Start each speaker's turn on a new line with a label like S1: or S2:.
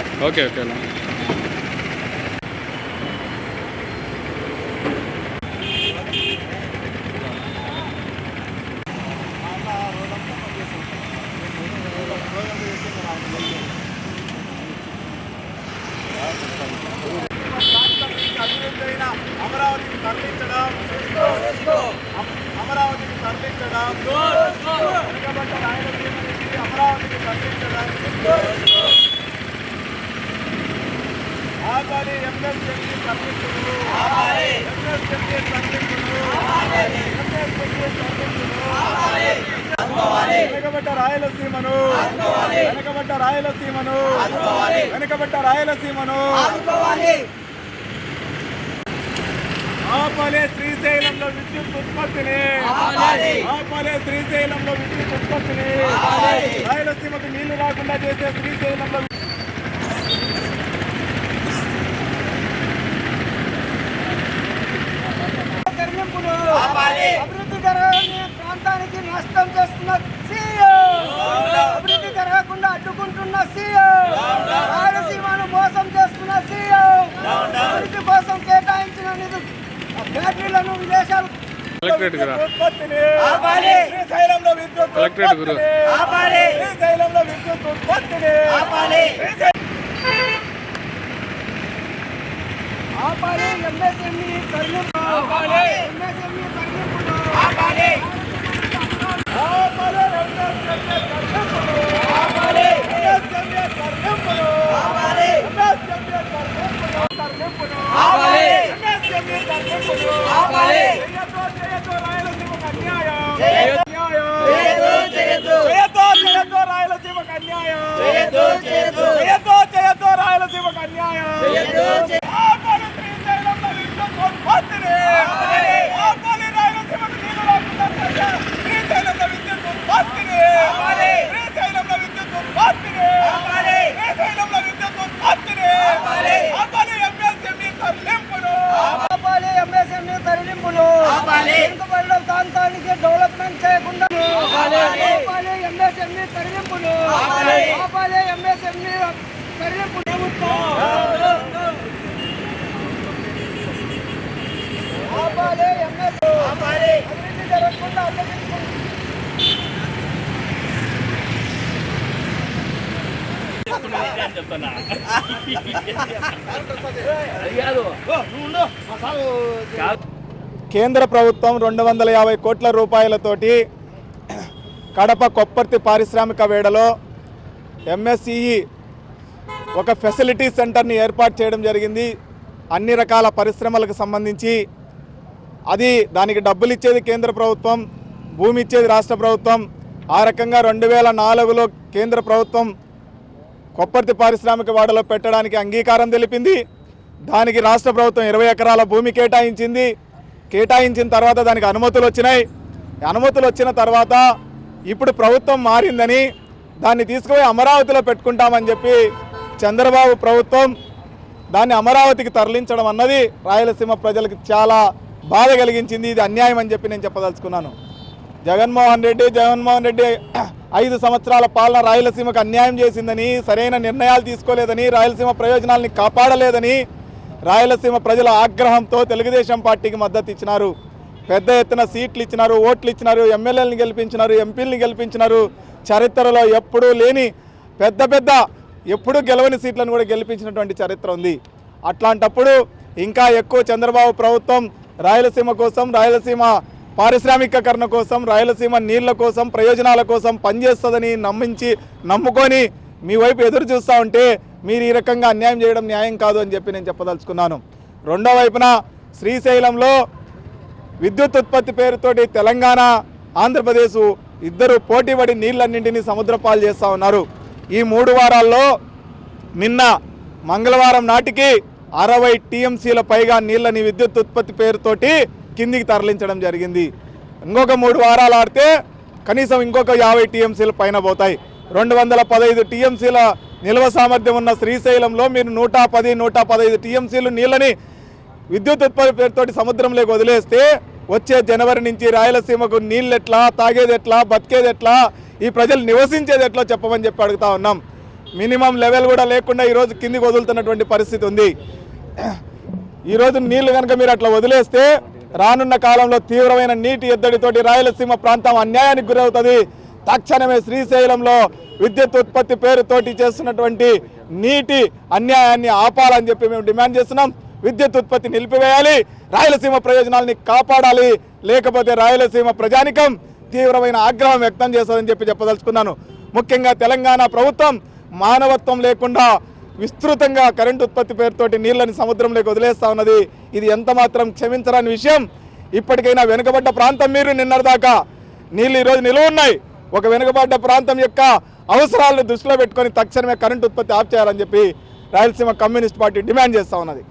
S1: ఐదు పది నిమిషాలు
S2: ఓకే ఓకే అన్న.
S3: అభివృద్ధి అమరావతికి తరలించడం అమరావతికి తరలించడం వెనుకబడ్డ రాయలసీమ నుంచి అమరావతికి తరలించడం ఆపాలి ఎంఎస్ఎంఈ తరలించుడు ఎంఎస్ఎంఈ తరలించుడు ఎంఎస్ఎంఈ తరలించుడు వెనుకబడ్డ రాయలసీమను. వెనుకబడ్డ రాయలసీమను. వెనుకబడ్డ రాయలసీమను. ఆపాలే శ్రీశైలంలో విద్యుత్ ఉత్పత్తిని. ఆపాలే. శ్రీశైలంలో విద్యుత్ ఉత్పత్తిని. రాయలసీమకు నీళ్ళు రాకుండా చేసే శ్రీశైలంలో
S4: తరలింపులు అభివృద్ధి జరగని ప్రాంతానికి నష్టం చేస్తున్న సీఎం అభివృద్ధి జరగకుండా అడ్డుకుంటున్న సీఎం రాయలసీమను మోసం చేస్తున్న సీఎం అభివృద్ధి కోసం కేటాయించిన నిధులు బ్యాటరీలను విదేశాలు
S2: కలెక్టరేట్కి రా.
S3: ఉత్పత్తిని శ్రీశైలంలో విద్యుత్
S2: కలెక్టరేట్ గురు.
S3: విద్యుత్ ఉత్పత్తిని. శ్రీశైలం
S4: ఆపాలి. ఎంఎస్ఎంఈ ఎంఎస్ఎంఈ తరలింపులు
S3: ఆపాలే. ఎంఎస్ఎంఈ తరలింపులు. ఎంఎస్ఎంఈ తరలింపులు. ఎంఎస్ఎంఈ తరలింపులు. తరలింపులు. ఎంఎస్ఎంఈ తరలింపులు. చేయొద్దు, చేయొద్దు, రాయలసీమకు అన్యాయం. అన్యాయం. చేయొద్దు, చేయొద్దు, రాయలసీమకు అన్యాయం. చేయొద్దు, చేయొద్దు, రాయలసీమకు అన్యాయం. ఆపాలి శ్రీశైలంలో విద్యుత్ ఉత్పత్తిని. ఆపాలి రాయలసీమకు నీళ్ళు రాకుండా చేసే శ్రీశైలంలో విద్యుత్ ఉత్పత్తిని. శ్రీశైలంలో విద్యుత్ ఉత్పత్తిని. శ్రీశైలంలో విద్యుత్ ఉత్పత్తిని. ఆపాలి ఎంఎస్ఎంఈ తరలింపును.
S4: ఆపాలి ఎంఎస్ఎంఈ తరలింపులు వెనుకబడిన ప్రాంతానికి డెవలప్మెంట్ చేయకుండా ఎంఎస్ఎంఈ తరలింపులు. ఆపాలి. ఎంఎస్ఎంఈ తరలింపులు. ఆపాలి. ఎంఎస్ అభివృద్ధి జరగకుండా అడ్డగించుకుంటున్న
S3: కేంద్ర ప్రభుత్వం రెండు వందల యాభై కోట్ల రూపాయలతోటి కడప కొప్పర్తి పారిశ్రామిక వేడలో ఎంఎస్ఈఈ ఒక ఫెసిలిటీ సెంటర్ని ఏర్పాటు చేయడం జరిగింది. అన్ని రకాల పరిశ్రమలకు సంబంధించి అది దానికి డబ్బులు ఇచ్చేది కేంద్ర ప్రభుత్వం భూమి ఇచ్చేది రాష్ట్ర ప్రభుత్వం. ఆ రకంగా రెండు వేల నాలుగులో కేంద్ర ప్రభుత్వం కొప్పర్తి పారిశ్రామిక వాడలో పెట్టడానికి అంగీకారం తెలిపింది. దానికి రాష్ట్ర ప్రభుత్వం ఇరవై ఎకరాల భూమి కేటాయించింది. కేటాయించిన తర్వాత దానికి అనుమతులు వచ్చినాయి. అనుమతులు వచ్చిన తర్వాత ఇప్పుడు ప్రభుత్వం మారిందని దాన్ని తీసుకుపోయి అమరావతిలో పెట్టుకుంటామని చెప్పి చంద్రబాబు ప్రభుత్వం దాన్ని అమరావతికి తరలించడం అన్నది రాయలసీమ ప్రజలకు చాలా బాధ కలిగించింది. ఇది అన్యాయం అని చెప్పి నేను చెప్పదలుచుకున్నాను. జగన్మోహన్ రెడ్డి జగన్మోహన్ రెడ్డి ఐదు సంవత్సరాల పాలన రాయలసీమకు అన్యాయం చేసిందని సరైన నిర్ణయాలు తీసుకోలేదని రాయలసీమ ప్రయోజనాల్ని కాపాడలేదని రాయలసీమ ప్రజల ఆగ్రహంతో తెలుగుదేశం పార్టీకి మద్దతు ఇచ్చినారు. పెద్ద ఎత్తున సీట్లు ఇచ్చినారు ఓట్లు ఇచ్చినారు ఎమ్మెల్యేలను గెలిపించినారు ఎంపీలను గెలిపించినారు. చరిత్రలో ఎప్పుడూ లేని పెద్ద పెద్ద ఎప్పుడూ గెలవని సీట్లను కూడా గెలిపించినటువంటి చరిత్ర ఉంది. అట్లాంటప్పుడు ఇంకా ఎక్కువ చంద్రబాబు ప్రభుత్వం రాయలసీమ కోసం రాయలసీమ పారిశ్రామికీకరణ కోసం రాయలసీమ నీళ్ళ కోసం ప్రయోజనాల కోసం పనిచేస్తుందని నమ్మించి నమ్ముకొని మీ వైపు ఎదురు చూస్తూ ఉంటే మీరు ఈ రకంగా అన్యాయం చేయడం న్యాయం కాదు అని చెప్పి నేను చెప్పదలుచుకున్నాను. రెండో వైపున శ్రీశైలంలో విద్యుత్ ఉత్పత్తి పేరుతోటి తెలంగాణ ఆంధ్రప్రదేశ్ ఇద్దరు పోటీపడి నీళ్ళన్నింటినీ సముద్రపాలు చేస్తూ ఉన్నారు. ఈ మూడు వారాల్లో నిన్న మంగళవారం నాటికి అరవై టీఎంసీల పైగా నీళ్ళని విద్యుత్ ఉత్పత్తి పేరుతోటి కిందికి తరలించడం జరిగింది. ఇంకొక మూడు వారాలు ఆడితే కనీసం ఇంకొక యాభై టీఎంసీల పైన పోతాయి. రెండు వందల పదహైదు టీఎంసీల నిల్వ సామర్థ్యం ఉన్న శ్రీశైలంలో మీరు నూట పది నూట పదహైదు టీఎంసీలు నీళ్ళని విద్యుత్ ఉత్పత్తి పేరుతోటి సముద్రంలోకి వదిలేస్తే వచ్చే జనవరి నుంచి రాయలసీమకు నీళ్ళు ఎట్లా తాగేది ఎట్లా బతికేది ఎట్లా ఈ ప్రజలు నివసించేది ఎట్లా చెప్పమని చెప్పి అడుగుతా ఉన్నాం. మినిమం లెవెల్ కూడా లేకుండా ఈరోజు కిందికి వదులుతున్నటువంటి పరిస్థితి ఉంది. ఈరోజు నీళ్ళు కనుక మీరు అట్లా వదిలేస్తే రానున్న కాలంలో తీవ్రమైన నీటి ఎద్దడితోటి రాయలసీమ ప్రాంతం అన్యాయానికి గురవుతుంది. తక్షణమే శ్రీశైలంలో విద్యుత్ ఉత్పత్తి పేరుతోటి చేస్తున్నటువంటి నీటి అన్యాయాన్ని ఆపాలని చెప్పి మేము డిమాండ్ చేస్తున్నాం. విద్యుత్ ఉత్పత్తి నిలిపివేయాలి. రాయలసీమ ప్రయోజనాలని కాపాడాలి. లేకపోతే రాయలసీమ ప్రజానికం తీవ్రమైన ఆగ్రహం వ్యక్తం చేస్తుందని చెప్పి చెప్పదలుచుకున్నాను. ముఖ్యంగా తెలంగాణ ప్రభుత్వం మానవత్వం లేకుండా విస్తృతంగా కరెంటు ఉత్పత్తి పేరుతోటి నీళ్ళని సముద్రంలోకి వదిలేస్తా ఉన్నది. ఇది ఎంత మాత్రం క్షమించరాని విషయం. ఇప్పటికైనా వెనుకబడ్డ ప్రాంతం మీరు నిన్నటిదాకా. నీళ్ళు ఈరోజు నిలువ ఉన్నాయి. ఒక వెనుకబడ్డ ప్రాంతం యొక్క అవసరాలను దృష్టిలో పెట్టుకొని తక్షణమే కరెంటు ఉత్పత్తి ఆఫ్ చేయాలని చెప్పి రాయలసీమ కమ్యూనిస్ట్ పార్టీ డిమాండ్ చేస్తా ఉన్నది.